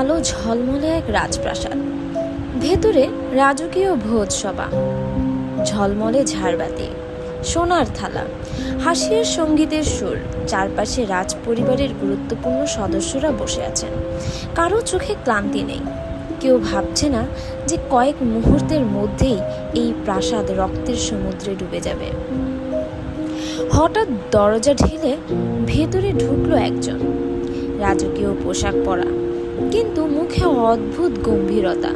আলো ঝলমলে এক রাজপ্রাসাদ। ভেতরে রাজকীয় ভোজসভা। ঝলমলে ঝাড়বাতি, সোনার থালা, হাসির সঙ্গীতের সুর, চারপাশে রাজ পরিবারের গুরুত্বপূর্ণ সদস্যরা বসে আছেন। কারও চোখে ক্লান্তি নেই। কেউ ভাবছে না যে কয়েক মুহূর্তের মধ্যেই এই প্রাসাদ রক্তের সমুদ্রে ডুবে যাবে। হঠাৎ দরজা ঢেলে ভেতরে ঢুকলো একজন। রাজকীয় পোশাক পরা কিন্তু মুখে অদ্ভুত গম্ভীরতা।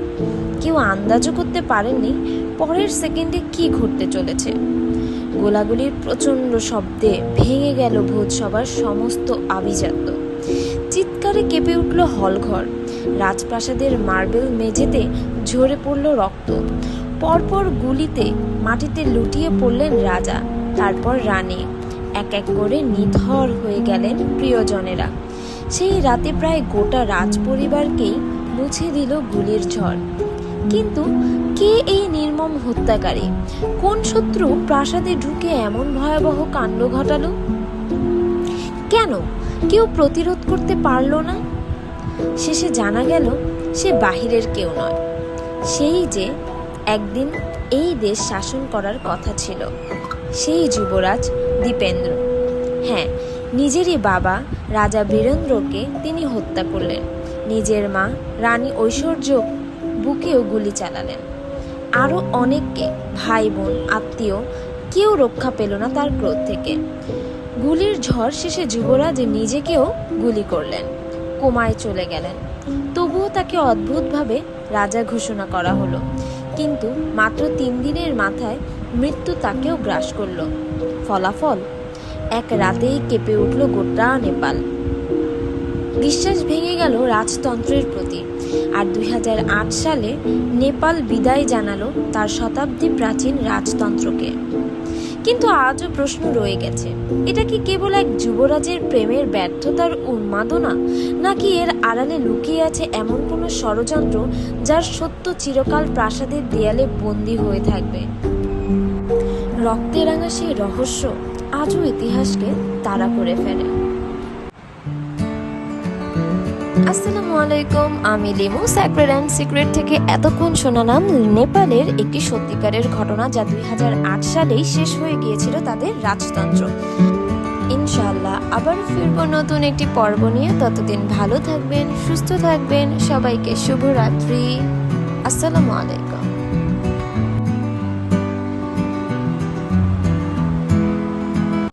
কেউ আন্দাজও করতে পারেননি পরের সেকেন্ডে কি ঘটতে চলেছে। গোলাগুলির প্রচণ্ড শব্দে ভেঙে গেল ভোজসভার সমস্ত আভিজাত্য। চিৎকারে কেঁপে উঠল হলঘর। রাজপ্রাসাদের মার্বেল মেঝেতে ঝরে পড়ল রক্ত। পরপর গুলিতে মাটিতে লুটিয়ে পড়লেন রাজা, তারপর রানী। এক এক করে নিথর হয়ে গেলেন প্রিয়জনেরা। সেই রাতে প্রায় গোটা রাজ পরিবারকেই মুছে দিল গুলির ঝড়। কিন্তু কে এই নির্মম হত্যাকারী? কোন শত্রু প্রাসাদে ঢুকে এমন ভয়াবহ কাণ্ড ঘটালো? কেন? কেউ প্রতিরোধ করতে পারল না? শেষে জানা গেল, সে বাহিরের কেউ নয়। সেই যে একদিন এই দেশ শাসন করার কথা ছিল, সেই যুবরাজ দীপেন্দ্র। হ্যাঁ নিজেরই বাবা, রাজা বীরেন্দ্রকে তিনি হত্যা করলেন। নিজের মা, রানী ঐশ্বর্য বুকেও গুলি চালালেন। আরও অনেককে ভাই, বোন, আত্মীয় কেউ রক্ষা পেল না তার ক্রোধ থেকে। গুলির ঝড় শেষে যুবরাজ নিজেকেও গুলি করলেন, কোমায় চলে গেলেন। তবুও তাকে অদ্ভুতভাবে রাজা ঘোষণা করা হলো, কিন্তু মাত্র তিন দিনের মাথায় মৃত্যু তাকেও গ্রাস করল। ফলাফল এক রাতেই কেঁপে উঠল গোটা নেপাল। বিশ্বাস ভেঙে গেল রাজতন্ত্রের প্রতি। আর দুই হাজার আট সালে নেপাল বিদায় জানালো তার শতাব্দী প্রাচীন রাজতন্ত্রকে। কিন্তু আজও প্রশ্ন রয়ে গেছে, এটা কি কেবল এক যুবরাজের প্রেমের ব্যর্থতার উন্মাদনা, নাকি এর আড়ালে লুকিয়ে আছে এমন কোনো ষড়যন্ত্র যার সত্য চিরকাল প্রাসাদের দেয়ালে বন্দী হয়ে থাকবে? রক্তে রাঙা সেই রহস্য আজও ইতিহাসকে তাড়া করে ফেলে। আসসালামু আলাইকুম, আমি লিমু। স্যাক্রেড অ্যান্ড সিক্রেট থেকে এতক্ষণ শোনালাম নেপালের একটি সত্যিকারের ঘটনা যা দুই হাজার আট সালেই শেষ হয়ে গিয়েছিল তাদের রাজতন্ত্র। ইনশাল্লাহ আবার ফিরবো নতুন একটি পর্ব নিয়ে। ততদিন ভালো থাকবেন, সুস্থ থাকবেন। সবাইকে শুভরাত্রি। আসসালামু আলাইকুম।